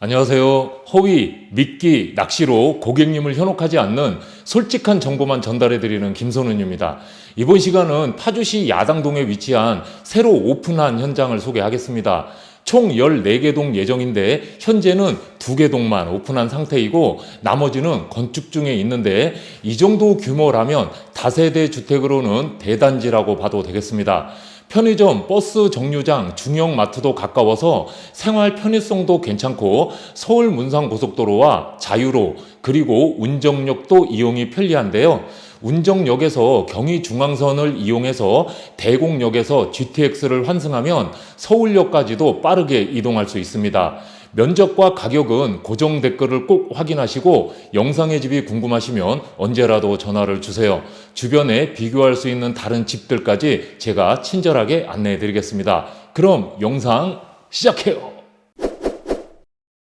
안녕하세요. 허위, 미끼, 낚시로 고객님을 현혹하지 않는 솔직한 정보만 전달해드리는 김선훈입니다. 이번 시간은 파주시 야당동에 위치한 새로 오픈한 현장을 소개하겠습니다. 총 14개 동 예정인데 현재는 2개 동만 오픈한 상태이고 나머지는 건축 중에 있는데 이 정도 규모라면 다세대 주택으로는 대단지라고 봐도 되겠습니다. 편의점, 버스 정류장, 중형 마트도 가까워서 생활 편의성도 괜찮고 서울 문상 고속도로와 자유로 그리고 운정역도 이용이 편리한데요. 운정역에서 경의중앙선을 이용해서 대곡역에서 GTX를 환승하면 서울역까지도 빠르게 이동할 수 있습니다. 면적과 가격은 고정 댓글을 꼭 확인하시고 영상의 집이 궁금하시면 언제라도 전화를 주세요. 주변에 비교할 수 있는 다른 집들까지 제가 친절하게 안내해 드리겠습니다. 그럼 영상 시작해요.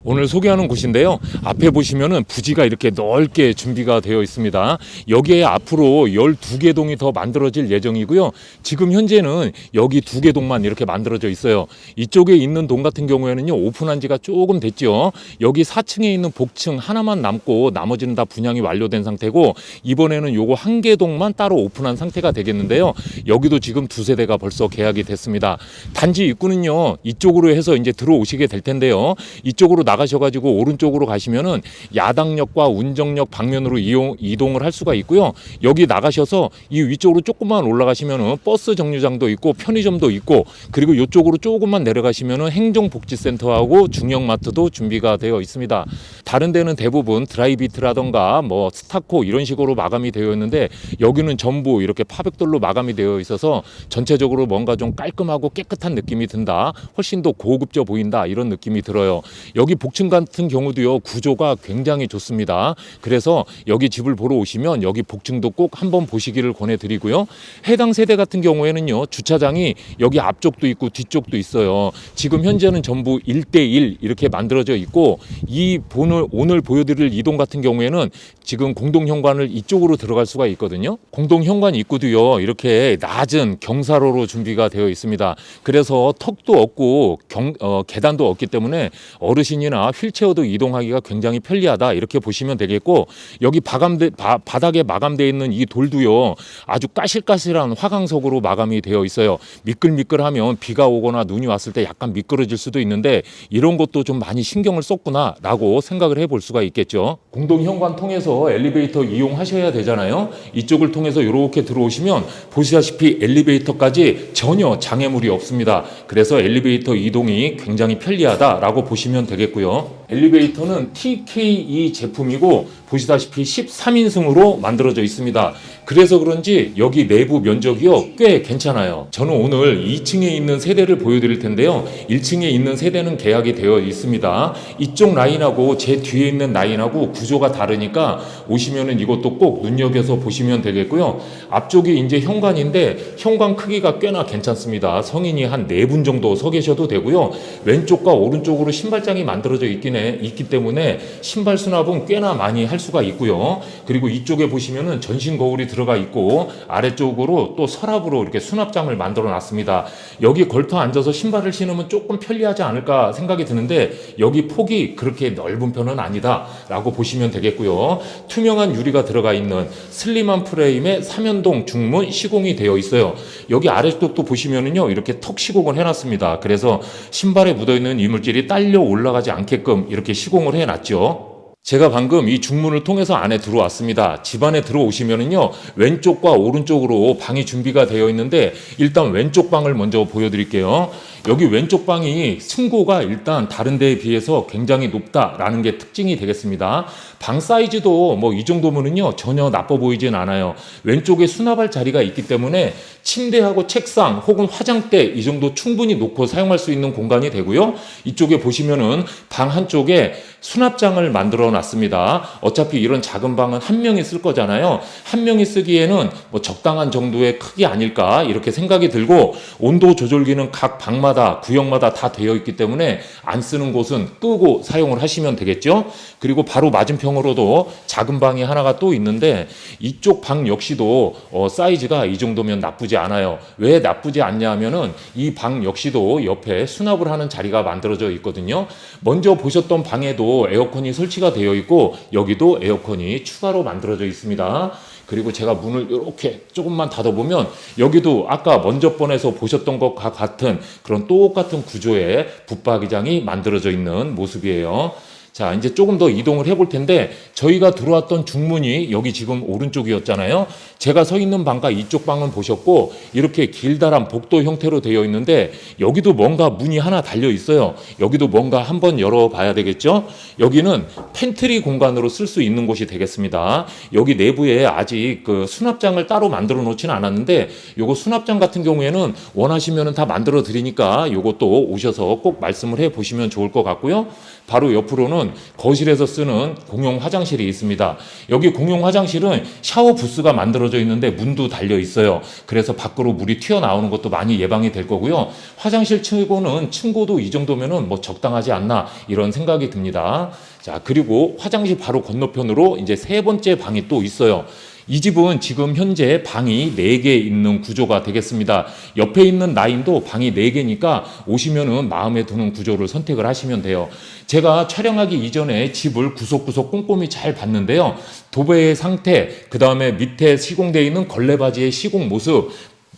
오늘 소개하는 곳인데요. 앞에 보시면은 부지가 이렇게 넓게 준비가 되어 있습니다. 여기에 앞으로 12개 동이 더 만들어질 예정이고요. 지금 현재는 여기 두 개 동만 이렇게 만들어져 있어요. 이쪽에 있는 동 같은 경우에는요. 오픈한 지가 조금 됐죠. 여기 4층에 있는 복층 하나만 남고 나머지는 다 분양이 완료된 상태고 이번에는 요거 한 개 동만 따로 오픈한 상태가 되겠는데요. 여기도 지금 두 세대가 벌써 계약이 됐습니다. 단지 입구는요. 이쪽으로 해서 이제 들어오시게 될 텐데요. 이쪽으로 나 가셔가지고 오른쪽으로 가시면은 야당역과 운정역 방면으로 이용, 이동을 할 수가 있고요. 여기 나가셔서 이 위쪽으로 조금만 올라가시면은 버스 정류장도 있고 편의점도 있고 그리고 이쪽으로 조금만 내려가시면은 행정복지센터하고 중형마트도 준비가 되어 있습니다. 다른 데는 대부분 드라이비트라던가 뭐 스타코 이런 식으로 마감이 되어 있는데 여기는 전부 이렇게 파백돌로 마감이 되어 있어서 전체적으로 뭔가 좀 깔끔하고 깨끗한 느낌이 든다. 훨씬 더 고급져 보인다. 이런 느낌이 들어요. 여기 복층 같은 경우도요. 구조가 굉장히 좋습니다. 그래서 여기 집을 보러 오시면 여기 복층도 꼭 한번 보시기를 권해 드리고요. 해당 세대 같은 경우에는요. 주차장이 여기 앞쪽도 있고 뒤쪽도 있어요. 지금 현재는 전부 1대1 이렇게 만들어져 있고 이 오늘 오늘 보여드릴 이동 같은 경우에는 지금 공동 현관을 이쪽으로 들어갈 수가 있거든요. 공동 현관 입구도요. 이렇게 낮은 경사로로 준비가 되어 있습니다. 그래서 턱도 없고 경, 어, 계단도 없기 때문에 어르신이나 휠체어도 이동하기가 굉장히 편리하다 이렇게 보시면 되겠고 여기 마감돼 바, 바닥에 마감되어 있는 이 돌도요. 아주 까실까실한 화강석으로 마감이 되어 있어요. 미끌미끌하면 비가 오거나 눈이 왔을 때 약간 미끄러질 수도 있는데 이런 것도 좀 많이 신경을 썼구나 라고 생각을 해볼 수가 있겠죠. 공동 현관 통해서 엘리베이터 이용하셔야 되잖아요. 이쪽을 통해서 이렇게 들어오시면 보시다시피 엘리베이터까지 전혀 장애물이 없습니다. 그래서 엘리베이터 이동이 굉장히 편리하다라고 보시면 되겠고요. 있고요. 엘리베이터는 TKE 제품이고 보시다시피 13인승으로 만들어져 있습니다. 그래서 그런지 여기 내부 면적이요 꽤 괜찮아요. 저는 오늘 2층에 있는 세대를 보여드릴 텐데요. 1층에 있는 세대는 계약이 되어 있습니다. 이쪽 라인하고 제 뒤에 있는 라인하고 구조가 다르니까 오시면은 이것도 꼭 눈여겨서 보시면 되겠고요. 앞쪽이 이제 현관인데 현관 크기가 꽤나 괜찮습니다. 성인이 한네분 정도 서 계셔도 되고요. 왼쪽과 오른쪽으로 신발장이 만들어져 있긴 해, 있기 때문에 신발 수납은 꽤나 많이 할 수가 있고요. 그리고 이쪽에 보시면은 전신 거울이 들어가 있고 아래쪽으로 또 서랍으로 이렇게 수납장을 만들어 놨습니다. 여기 걸터 앉아서 신발을 신으면 조금 편리하지 않을까 생각이 드는데 여기 폭이 그렇게 넓은 편은 아니다라고 보시면 되겠고요. 투명한 유리가 들어가 있는 슬림한 프레임에 삼연동 중문 시공이 되어 있어요. 여기 아래쪽도 보시면은요 이렇게 턱 시공을 해놨습니다. 그래서 신발에 묻어있는 이물질이 딸려 올라가지 않게끔 이렇게 시공을 해놨죠. 제가 방금 이 중문을 통해서 안에 들어왔습니다. 집 안에 들어오시면은요, 왼쪽과 오른쪽으로 방이 준비가 되어 있는데, 일단 왼쪽 방을 먼저 보여드릴게요. 여기 왼쪽 방이 층고가 일단 다른 데에 비해서 굉장히 높다라는 게 특징이 되겠습니다. 방 사이즈도 뭐 이 정도면은요, 전혀 나빠 보이진 않아요. 왼쪽에 수납할 자리가 있기 때문에 침대하고 책상 혹은 화장대 이 정도 충분히 놓고 사용할 수 있는 공간이 되고요. 이쪽에 보시면은 방 한쪽에 수납장을 만들어 놨습니다. 어차피 이런 작은 방은 한 명이 쓸 거잖아요. 한 명이 쓰기에는 뭐 적당한 정도의 크기 아닐까 이렇게 생각이 들고 온도 조절기는 각 방마다 구역마다 다 되어 있기 때문에 안 쓰는 곳은 끄고 사용을 하시면 되겠죠. 그리고 바로 맞은편 구성으로도 작은 방이 하나가 또 있는데 이쪽 방 역시도 어, 사이즈가 이 정도면 나쁘지 않아요. 왜 나쁘지 않냐 하면은 이 방 역시도 옆에 수납을 하는 자리가 만들어져 있거든요. 먼저 보셨던 방에도 에어컨이 설치가 되어 있고 여기도 에어컨이 추가로 만들어져 있습니다. 그리고 제가 문을 이렇게 조금만 닫아보면 여기도 아까 먼저 번에서 보셨던 것과 같은 그런 똑같은 구조의 붙박이장이 만들어져 있는 모습이에요. 자, 이제 조금 더 이동을 해볼 텐데 저희가 들어왔던 중문이 여기 지금 오른쪽이었잖아요. 제가 서 있는 방과 이쪽 방은 보셨고 이렇게 길다란 복도 형태로 되어 있는데 여기도 뭔가 문이 하나 달려 있어요. 여기도 뭔가 한번 열어봐야 되겠죠? 여기는 팬트리 공간으로 쓸 수 있는 곳이 되겠습니다. 여기 내부에 아직 그 수납장을 따로 만들어 놓지는 않았는데 요거 수납장 같은 경우에는 원하시면은 다 만들어 드리니까 요것도 오셔서 꼭 말씀을 해 보시면 좋을 것 같고요. 바로 옆으로는 거실에서 쓰는 공용 화장실이 있습니다. 여기 공용 화장실은 샤워 부스가 만들어져 있는데 문도 달려 있어요. 그래서 밖으로 물이 튀어나오는 것도 많이 예방이 될 거고요. 화장실 치고는 층고도 이 정도면은 뭐 적당하지 않나 이런 생각이 듭니다. 자, 그리고 화장실 바로 건너편으로 이제 세 번째 방이 또 있어요. 이 집은 지금 현재 방이 4개 있는 구조가 되겠습니다. 옆에 있는 라인도 방이 4개니까 오시면은 마음에 드는 구조를 선택을 하시면 돼요. 제가 촬영하기 이전에 집을 구석구석 꼼꼼히 잘 봤는데요. 도배의 상태, 그 다음에 밑에 시공되어 있는 걸레바지의 시공 모습,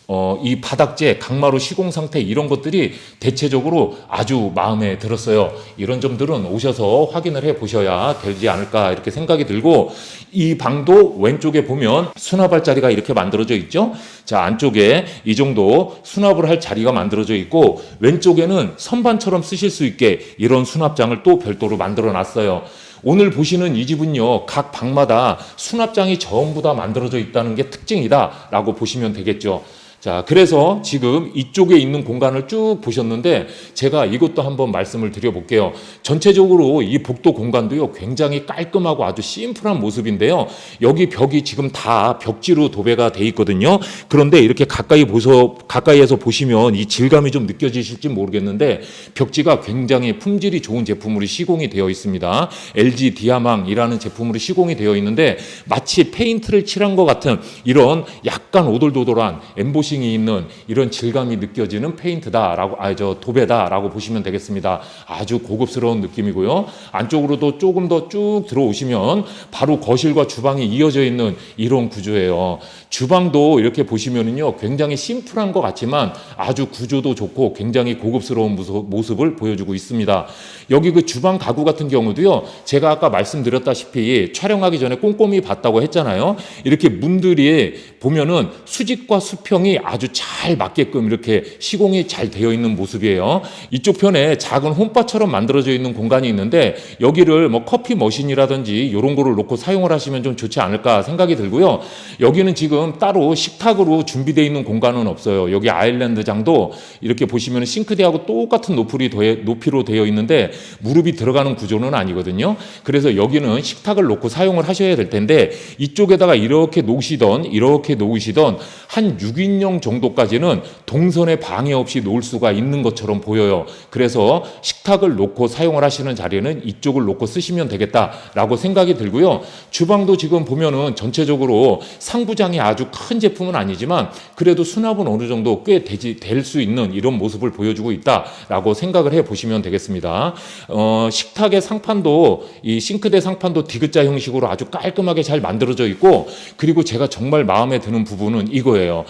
어, 이 바닥재, 강마루 시공 상태 이런 것들이 대체적으로 아주 마음에 들었어요. 이런 점들은 오셔서 확인을 해 보셔야 되지 않을까 이렇게 생각이 들고 이 방도 왼쪽에 보면 수납할 자리가 이렇게 만들어져 있죠. 자, 안쪽에 이 정도 수납을 할 자리가 만들어져 있고 왼쪽에는 선반처럼 쓰실 수 있게 이런 수납장을 또 별도로 만들어 놨어요. 오늘 보시는 이 집은요, 각 방마다 수납장이 전부 다 만들어져 있다는 게 특징이다라고 보시면 되겠죠. 자, 그래서 지금 이쪽에 있는 공간을 쭉 보셨는데 제가 이것도 한번 말씀을 드려볼게요. 전체적으로 이 복도 공간도요, 굉장히 깔끔하고 아주 심플한 모습인데요. 여기 벽이 지금 다 벽지로 도배가 돼 있거든요. 그런데 이렇게 가까이 보서, 가까이에서 보시면 이 질감이 좀 느껴지실지 모르겠는데 벽지가 굉장히 품질이 좋은 제품으로 시공이 되어 있습니다. LG 디아망이라는 제품으로 시공이 되어 있는데 마치 페인트를 칠한 것 같은 이런 약간 오돌도돌한 엠보 싱이 있는 이런 질감이 느껴지는 페인트다라고 아 저 도배다라고 보시면 되겠습니다. 아주 고급스러운 느낌이고요. 안쪽으로도 조금 더 쭉 들어오시면 바로 거실과 주방이 이어져 있는 이런 구조예요. 주방도 이렇게 보시면은요 굉장히 심플한 것 같지만 아주 구조도 좋고 굉장히 고급스러운 모습- 모습을 보여주고 있습니다. 여기 그 주방 가구 같은 경우도요 제가 아까 말씀드렸다시피 촬영하기 전에 꼼꼼히 봤다고 했잖아요. 이렇게 문들이 보면은 수직과 수평이 아주 잘 맞게끔 이렇게 시공이 잘 되어 있는 모습이에요. 이쪽 편에 작은 홈바처럼 만들어져 있는 공간이 있는데 여기를 뭐 커피 머신이라든지 이런 거를 놓고 사용을 하시면 좀 좋지 않을까 생각이 들고요. 여기는 지금 따로 식탁으로 준비되어 있는 공간은 없어요. 여기 아일랜드장도 이렇게 보시면 싱크대하고 똑같은 높이로, 되- 높이로 되어 있는데 무릎이 들어가는 구조는 아니거든요. 그래서 여기는 식탁을 놓고 사용을 하셔야 될 텐데 이쪽에다가 이렇게 놓으시던 이렇게 놓으시던 한 6인용 정도까지는 동선에 방해 없이 놓을 수가 있는 것처럼 보여요. 그래서 식탁을 놓고 사용을 하시는 자리는 이쪽을 놓고 쓰시면 되겠다라고 생각이 들고요. 주방도 지금 보면은 전체적으로 상부장이 아주 큰 제품은 아니지만 그래도 수납은 어느 정도 꽤 될 수 있는 이런 모습을 보여주고 있다라고 생각을 해 보시면 되겠습니다. 어, 식탁의 상판도 이 싱크대 상판도 디귿자 형식으로 아주 깔끔하게 잘 만들어져 있고 그리고 제가 정말 마음에 드는 부분은 이거예요.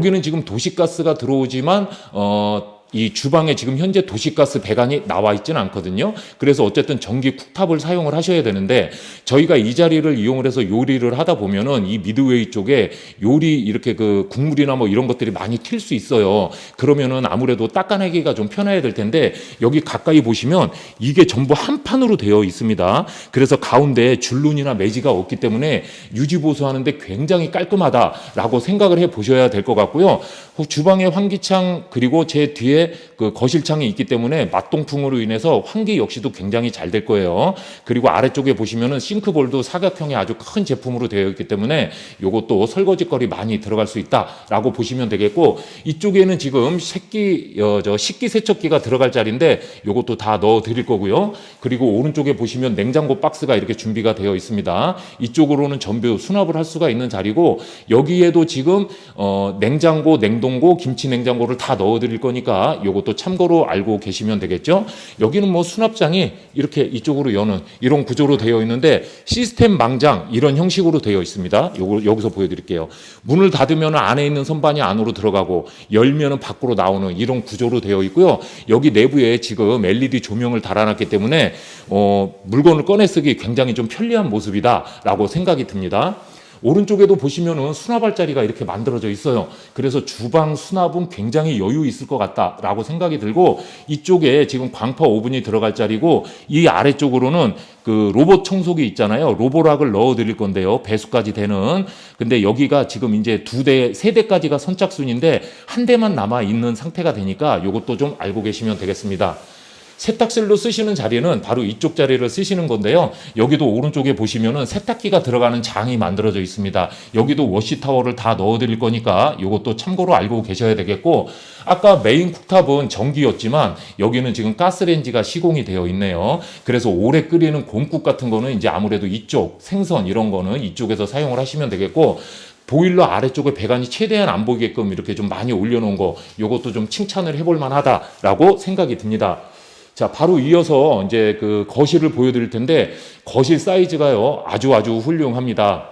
여기는 지금 도시가스가 들어오지만 어 이 주방에 지금 현재 도시가스 배관이 나와 있지는 않거든요. 그래서 어쨌든 전기 쿡탑을 사용을 하셔야 되는데 저희가 이 자리를 이용을 해서 요리를 하다 보면은 이 미드웨이 쪽에 요리 이렇게 그 국물이나 뭐 이런 것들이 많이 튈 수 있어요. 그러면은 아무래도 닦아내기가 좀 편해야 될 텐데 여기 가까이 보시면 이게 전부 한 판으로 되어 있습니다. 그래서 가운데 줄눈이나 매지가 없기 때문에 유지 보수하는데 굉장히 깔끔하다라고 생각을 해 보셔야 될 것 같고요. 주방의 환기창 그리고 제 뒤에 위에 그 거실 창이 있기 때문에 맞동풍으로 인해서 환기 역시도 굉장히 잘 될 거예요. 그리고 아래쪽에 보시면은 싱크볼도 사각형의 아주 큰 제품으로 되어 있기 때문에 요것도 설거지거리 많이 들어갈 수 있다라고 보시면 되겠고 이쪽에는 지금 새끼 어, 저 식기 세척기가 들어갈 자리인데 요것도 다 넣어 드릴 거고요. 그리고 오른쪽에 보시면 냉장고 박스가 이렇게 준비가 되어 있습니다. 이쪽으로는 전부 수납을 할 수가 있는 자리고 여기에도 지금 어, 냉장고, 냉동고, 김치 냉장고를 다 넣어 드릴 거니까 요것도 참고로 알고 계시면 되겠죠. 여기는 뭐 수납장이 이렇게 이쪽으로 여는 이런 구조로 되어 있는데 시스템 망장 이런 형식으로 되어 있습니다. 요거 여기서 보여 드릴게요. 문을 닫으면 안에 있는 선반이 안으로 들어가고 열면은 밖으로 나오는 이런 구조로 되어 있고요. 여기 내부에 지금 LED 조명을 달아놨기 때문에 어, 물건을 꺼내 쓰기 굉장히 좀 편리한 모습이다라고 생각이 듭니다. 오른쪽에도 보시면은 수납할 자리가 이렇게 만들어져 있어요. 그래서 주방 수납은 굉장히 여유 있을 것 같다라고 생각이 들고 이쪽에 지금 광파 오븐이 들어갈 자리고 이 아래쪽으로는 그 로봇 청소기 있잖아요. 로보락을 넣어 드릴 건데요. 배수까지 되는. 근데 여기가 지금 이제 두 대, 세 대까지가 선착순인데 한 대만 남아 있는 상태가 되니까 이것도 좀 알고 계시면 되겠습니다. 세탁실로 쓰시는 자리는 바로 이쪽 자리를 쓰시는 건데요. 여기도 오른쪽에 보시면은 세탁기가 들어가는 장이 만들어져 있습니다. 여기도 워시 타워를 다 넣어 드릴 거니까 이것도 참고로 알고 계셔야 되겠고 아까 메인 쿡탑은 전기였지만 여기는 지금 가스레인지가 시공이 되어 있네요. 그래서 오래 끓이는 곰국 같은 거는 이제 아무래도 이쪽 생선 이런 거는 이쪽에서 사용을 하시면 되겠고 보일러 아래쪽에 배관이 최대한 안 보이게끔 이렇게 좀 많이 올려놓은 거 이것도 좀 칭찬을 해볼 만하다라고 생각이 듭니다. 자, 바로 이어서 이제 그 거실을 보여드릴 텐데 거실 사이즈가요 아주 아주 훌륭합니다.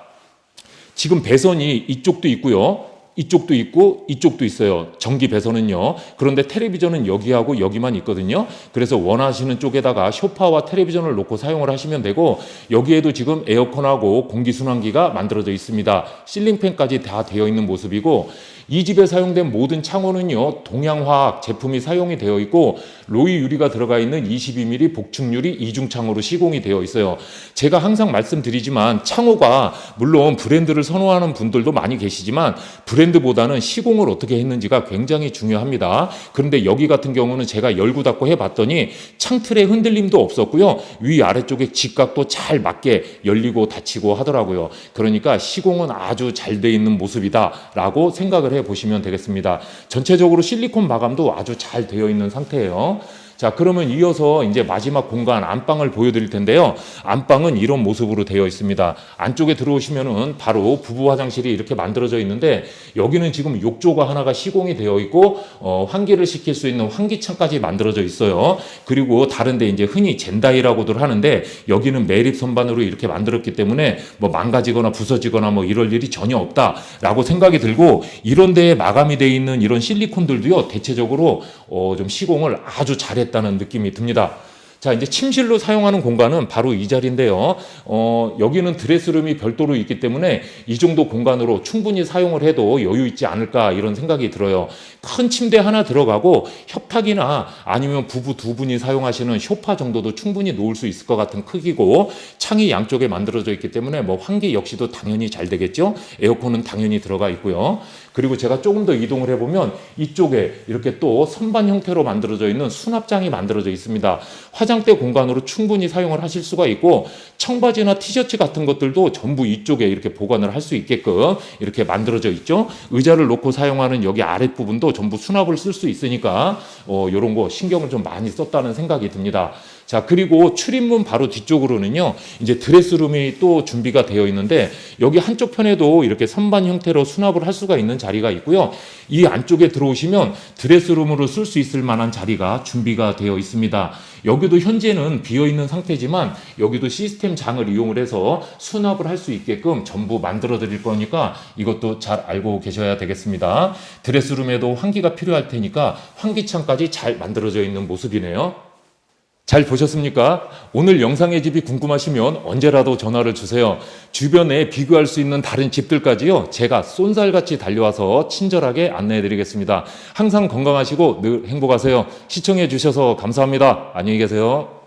지금 배선이 이쪽도 있고요. 이쪽도 있고 이쪽도 있어요. 전기 배선은요. 그런데 텔레비전은 여기하고 여기만 있거든요. 그래서 원하시는 쪽에다가 쇼파와 텔레비전을 놓고 사용을 하시면 되고 여기에도 지금 에어컨하고 공기순환기가 만들어져 있습니다. 실링팬까지 다 되어 있는 모습이고 이 집에 사용된 모든 창호는요 동양화학 제품이 사용이 되어 있고 로이 유리가 들어가 있는 22mm 복층 유리 이중 창호로 시공이 되어 있어요. 제가 항상 말씀드리지만 창호가 물론 브랜드를 선호하는 분들도 많이 계시지만 브랜드보다는 시공을 어떻게 했는지가 굉장히 중요합니다. 그런데 여기 같은 경우는 제가 열고 닫고 해봤더니 창틀에 흔들림도 없었고요 위 아래쪽에 직각도 잘 맞게 열리고 닫히고 하더라고요. 그러니까 시공은 아주 잘 돼 있는 모습이다라고 생각을 해 보시면 되겠습니다. 전체적으로 실리콘 마감도 아주 잘 되어 있는 상태예요. 자, 그러면 이어서 이제 마지막 공간 안방을 보여드릴 텐데요. 안방은 이런 모습으로 되어 있습니다. 안쪽에 들어오시면은 바로 부부 화장실이 이렇게 만들어져 있는데 여기는 지금 욕조가 하나가 시공이 되어 있고 어, 환기를 시킬 수 있는 환기창까지 만들어져 있어요. 그리고 다른데 이제 흔히 젠다이라고들 하는데 여기는 매립 선반으로 이렇게 만들었기 때문에 뭐 망가지거나 부서지거나 뭐 이럴 일이 전혀 없다라고 생각이 들고 이런 데에 마감이 되어 있는 이런 실리콘들도요 대체적으로 어, 좀 시공을 아주 잘했 했다는 느낌이 듭니다. 자, 이제 침실로 사용하는 공간은 바로 이 자리인데요. 어, 여기는 드레스룸이 별도로 있기 때문에 이 정도 공간으로 충분히 사용을 해도 여유 있지 않을까 이런 생각이 들어요. 큰 침대 하나 들어가고 협탁이나 아니면 부부 두 분이 사용하시는 쇼파 정도도 충분히 놓을 수 있을 것 같은 크기고 창이 양쪽에 만들어져 있기 때문에 뭐 환기 역시도 당연히 잘 되겠죠. 에어컨은 당연히 들어가 있고요. 그리고 제가 조금 더 이동을 해보면 이쪽에 이렇게 또 선반 형태로 만들어져 있는 수납장이 만들어져 있습니다. 화장대 공간으로 충분히 사용을 하실 수가 있고 청바지나 티셔츠 같은 것들도 전부 이쪽에 이렇게 보관을 할 수 있게끔 이렇게 만들어져 있죠. 의자를 놓고 사용하는 여기 아랫부분도 전부 수납을 쓸 수 있으니까 어, 이런 거 신경을 좀 많이 썼다는 생각이 듭니다. 자, 그리고 출입문 바로 뒤쪽으로는요, 이제 드레스룸이 또 준비가 되어 있는데, 여기 한쪽 편에도 이렇게 선반 형태로 수납을 할 수가 있는 자리가 있고요. 이 안쪽에 들어오시면 드레스룸으로 쓸 수 있을 만한 자리가 준비가 되어 있습니다. 여기도 현재는 비어 있는 상태지만, 여기도 시스템 장을 이용을 해서 수납을 할 수 있게끔 전부 만들어 드릴 거니까 이것도 잘 알고 계셔야 되겠습니다. 드레스룸에도 환기가 필요할 테니까 환기창까지 잘 만들어져 있는 모습이네요. 잘 보셨습니까? 오늘 영상의 집이 궁금하시면 언제라도 전화를 주세요. 주변에 비교할 수 있는 다른 집들까지요. 제가 쏜살같이 달려와서 친절하게 안내해 드리겠습니다. 항상 건강하시고 늘 행복하세요. 시청해 주셔서 감사합니다. 안녕히 계세요.